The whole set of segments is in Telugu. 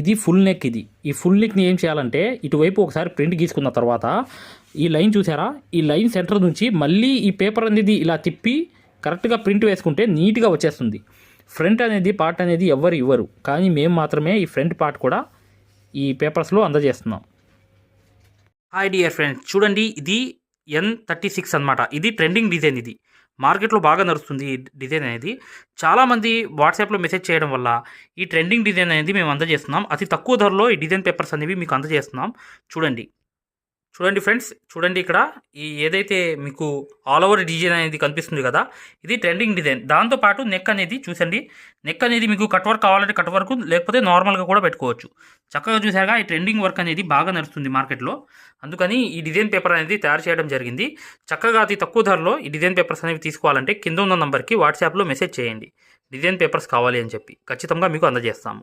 ఇది ఫుల్ నెక్ ఇది. ఈ ఫుల్ నెక్ని ఏం చేయాలంటే ఇటువైపు ఒకసారి ప్రింట్ గీసుకున్న తర్వాత ఈ లైన్ చూసారా? ఈ లైన్ సెంటర్ నుంచి మళ్ళీ ఈ పేపర్ అనేది ఇలా తిప్పి కరెక్ట్గా ప్రింట్ వేసుకుంటే నీట్గా వచ్చేస్తుంది. ఫ్రంట్ అనేది పార్ట్ అనేది ఎవరు ఇవ్వరు. కానీ మేము మాత్రమే ఈ ఫ్రంట్ పార్ట్ కూడా ఈ పేపర్స్లో అందజేస్తున్నాం. హాయ్ డియర్ ఫ్రెండ్స్ చూడండి ఇది ఎన్ థర్టీ సిక్స్ అనమాట ఇది ట్రెండింగ్ డిజైన్ ఇది. మార్కెట్లో బాగా నడుస్తుంది ఈ డిజైన్ అనేది. చాలామంది వాట్సాప్లో మెసేజ్ చేయడం వల్ల ఈ ట్రెండింగ్ డిజైన్ అనేది మేము అందజేస్తున్నాం. అతి తక్కువ ధరలో ఈ డిజైన్ పేపర్స్ అనేవి మీకు అందజేస్తున్నాం. చూడండి. చూడండి ఫ్రెండ్స్ చూడండి ఇక్కడ ఈ ఏదైతే మీకు ఆల్ ఓవర్ డిజైన్ అనేది కనిపిస్తుంది కదా ఇది ట్రెండింగ్ డిజైన్ దాంతోపాటు నెక్ అనేది చూసండి. నెక్ అనేది మీకు కట్ వర్క్ కావాలంటే కట్ వర్క్ లేకపోతే నార్మల్గా కూడా పెట్టుకోవచ్చు. చక్కగా చూసాగా ఈ ట్రెండింగ్ వర్క్ అనేది బాగా నడుస్తుంది మార్కెట్లో అందుకని ఈ డిజైన్ పేపర్ అనేది తయారు చేయడం జరిగింది. చక్కగా అతి తక్కువ ధరలో ఈ డిజైన్ పేపర్స్ అనేవి తీసుకోవాలంటే కింద ఉన్న నంబర్కి వాట్సాప్లో మెసేజ్ చేయండి. డిజైన్ పేపర్స్ కావాలి అని చెప్పి. ఖచ్చితంగా మీకు అందజేస్తాము.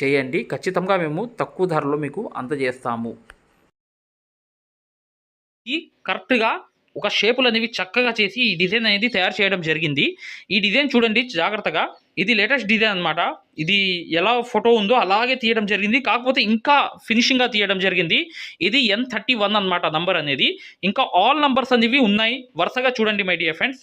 చేయండి. ఖచ్చితంగా మేము తక్కువ ధరలో మీకు అందజేస్తాము. ఈ కరెక్ట్గా ఒక షేపులు అనేవి చక్కగా చేసి ఈ డిజైన్ అనేది తయారు చేయడం జరిగింది. ఈ డిజైన్ చూడండి జాగ్రత్తగా. ఇది లేటెస్ట్ డిజైన్ అనమాట ఇది ఎలా ఫోటో ఉందో అలాగే తీయడం జరిగింది. కాకపోతే ఇంకా ఫినిషింగ్గా తీయడం జరిగింది. ఇది ఎన్ థర్టీ వన్ అనమాట నంబర్ అనేది. ఇంకా ఆల్ నంబర్స్ అనేవి ఉన్నాయి. వరుసగా చూడండి my dear friends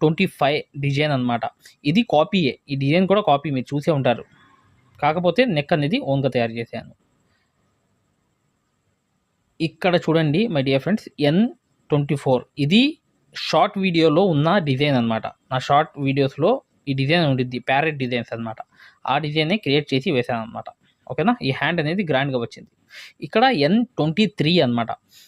twenty five design అనమాట ఇది కాపీయే ఈ డిజైన్ కూడా కాపీ మీరు చూసే ఉంటారు. కాకపోతే నెక్ అనేది ఓన్గా తయారు చేశాను. ఇక్కడ చూడండి my dear friends N twenty four ఇది షార్ట్ వీడియోలో ఉన్న డిజైన్ అనమాట నా షార్ట్ వీడియోస్లో ఈ డిజైన్ ఉండిద్ది. ప్యారెట్ డిజైన్స్ అనమాట ఆ డిజైనే క్రియేట్ చేసి వేసాను అనమాట ఓకేనా? ఈ హ్యాండ్ అనేది గ్రాండ్గా వచ్చింది. ఇక్కడ ఎన్ ట్వంటీ త్రీ అనమాట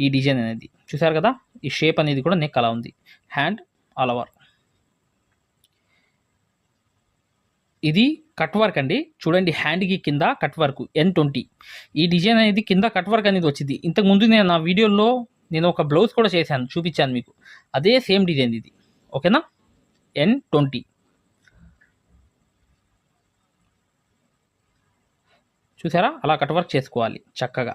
ఈ డిజైన్ అనేది. చూసారు కదా? ఈ షేప్ అనేది కూడా నెక్ అలా ఉంది. Hand all over. ఇది కట్ వర్క్ అండి. చూడండి హ్యాండ్కి కింద కట్ వర్క్ ఎన్ ట్వంటీ ఈ డిజైన్ అనేది కింద కట్ వర్క్ అనేది వచ్చింది. ఇంతకుముందు నేను నా వీడియోలో నేను ఒక బ్లౌజ్ కూడా చేశాను చూపించాను మీకు. అదే సేమ్ డిజైన్ ఇది. ఓకేనా? ఎన్ ట్వంటీ చూసారా అలా కట్ వర్క్ చేసుకోవాలి చక్కగా.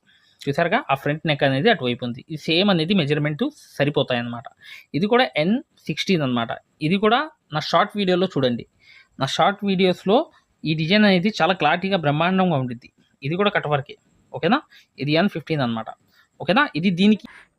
చూసారుగా? ఆ ఫ్రంట్ నెక్ అనేది అటువైపు ఉంది. ఈ సేమ్ అనేది మెజర్మెంట్ సరిపోతాయి అనమాట ఇది కూడా ఎన్ సిక్స్టీన్ అనమాట ఇది కూడా నా షార్ట్ వీడియోలో చూడండి. నా షార్ట్ వీడియోస్లో ఈ డిజైన్ అనేది చాలా క్లారిటీగా బ్రహ్మాండంగా ఉంటుంది ఇది కూడా కట్ వర్కే. ఓకేనా? ఇది ఎన్ ఫిఫ్టీన్ అనమాట ఓకేనా? ఇది దీనికి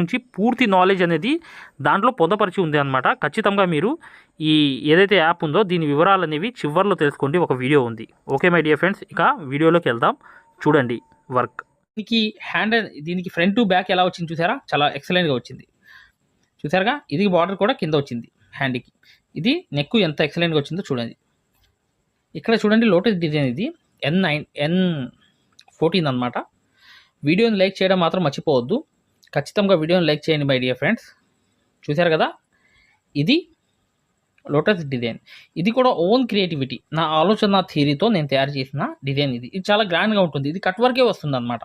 నుంచి పూర్తి నాలెడ్జ్ అనేది దాంట్లో పొందపరిచి ఉంది అనమాట ఖచ్చితంగా మీరు ఈ ఏదైతే యాప్ ఉందో దీని వివరాలు అనేవి చివర్లో తెలుసుకోండి. ఒక వీడియో ఉంది. ఓకే మై డియర్ ఫ్రెండ్స్ ఇక వీడియోలోకి వెళ్దాం. చూడండి వర్క్ దీనికి హ్యాండ్ దీనికి ఫ్రంట్ టు బ్యాక్ ఎలా వచ్చింది చూసారా? చాలా ఎక్సలెంట్గా వచ్చింది. చూసారుగా? ఇది బార్డర్ కూడా కింద వచ్చింది హ్యాండ్కి ఇది నెక్ ఎంత ఎక్సలెంట్గా వచ్చిందో చూడండి. ఇక్కడ చూడండి లోటస్ డిజైన్ ఇది. ఎన్ నైన్ ఎన్ ఫోర్టీన్ అనమాట వీడియోని లైక్ చేయడం మాత్రం మర్చిపోవద్దు. ఖచ్చితంగా వీడియోని లైక్ చేయండి మై డియర్ ఫ్రెండ్స్ చూశారు కదా? ఇది లోటస్ డిజైన్ ఇది కూడా ఓన్ క్రియేటివిటీ నా ఆలోచన థియరీతో నేను తయారు చేసిన డిజైన్ ఇది. ఇది చాలా గ్రాండ్గా ఉంటుంది. ఇది కట్ వర్కే వస్తుంది అనమాట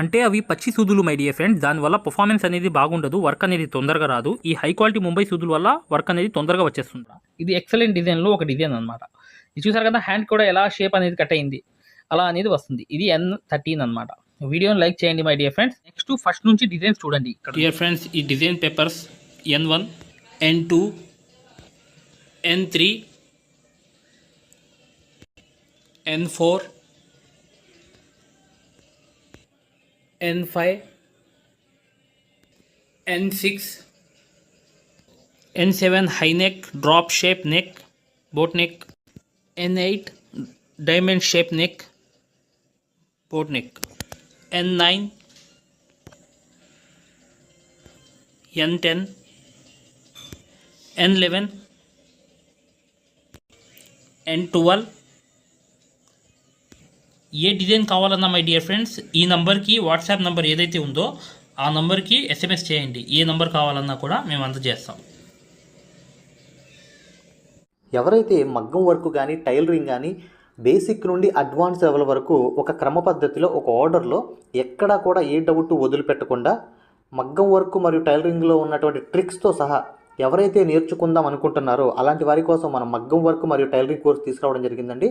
అంటే అవి పచ్చి సూదులు మై డియర్ ఫ్రెండ్స్ దానివల్ల పర్ఫార్మెన్స్ అనేది బాగుండదు వర్క్ అనేది తొందరగా రాదు. ఈ హై క్వాలిటీ ముంబై సూదుల వల్ల వర్క్ అనేది తొందరగా వచ్చేస్తుంది. ఇది ఎక్సలెంట్ డిజైన్లో ఒక డిజైన్ అనమాట ఇది చూసారు కదా హ్యాండ్ కూడా ఎలా షేప్ అనేది కట్ అయింది అలా అనేది వస్తుంది. ఇది ఎన్ థర్టీన్ అనమాట వీడియోని లైక్ చేయండి my dear friends next first నుంచి డిజైన్స్ చూడండి డియర్ ఫ్రెండ్స్ ఈ design papers N one N two N three N four N five N six N seven high neck drop shape neck boat neck N eight diamond shape neck boat neck N nine N ten N eleven N twelve ఏ డిజైన్ కావాలన్నా మై డియర్ ఫ్రెండ్స్ ఈ నంబర్కి వాట్సాప్ నంబర్ ఏదైతే ఉందో ఆ నంబర్కి ఎస్ఎంఎస్ చేయండి. ఏ నంబర్ కావాలన్నా కూడా మేము అందజేస్తాం. ఎవరైతే మగ్గం వర్క్ కానీ టైలరింగ్ కానీ బేసిక్ నుండి అడ్వాన్స్ లెవెల్ వరకు ఒక క్రమ పద్ధతిలో ఒక ఆర్డర్లో ఎక్కడా కూడా ఏ డౌట్ వదిలిపెట్టకుండా మగ్గం వర్క్ మరియు టైలరింగ్లో ఉన్నటువంటి ట్రిక్స్తో సహా ఎవరైతే నేర్చుకుందాం అనుకుంటున్నారో అలాంటి వారి కోసం మనం మగ్గం వర్క్ మరియు టైలరింగ్ కోర్స్ తీసుకురావడం జరిగిందండి.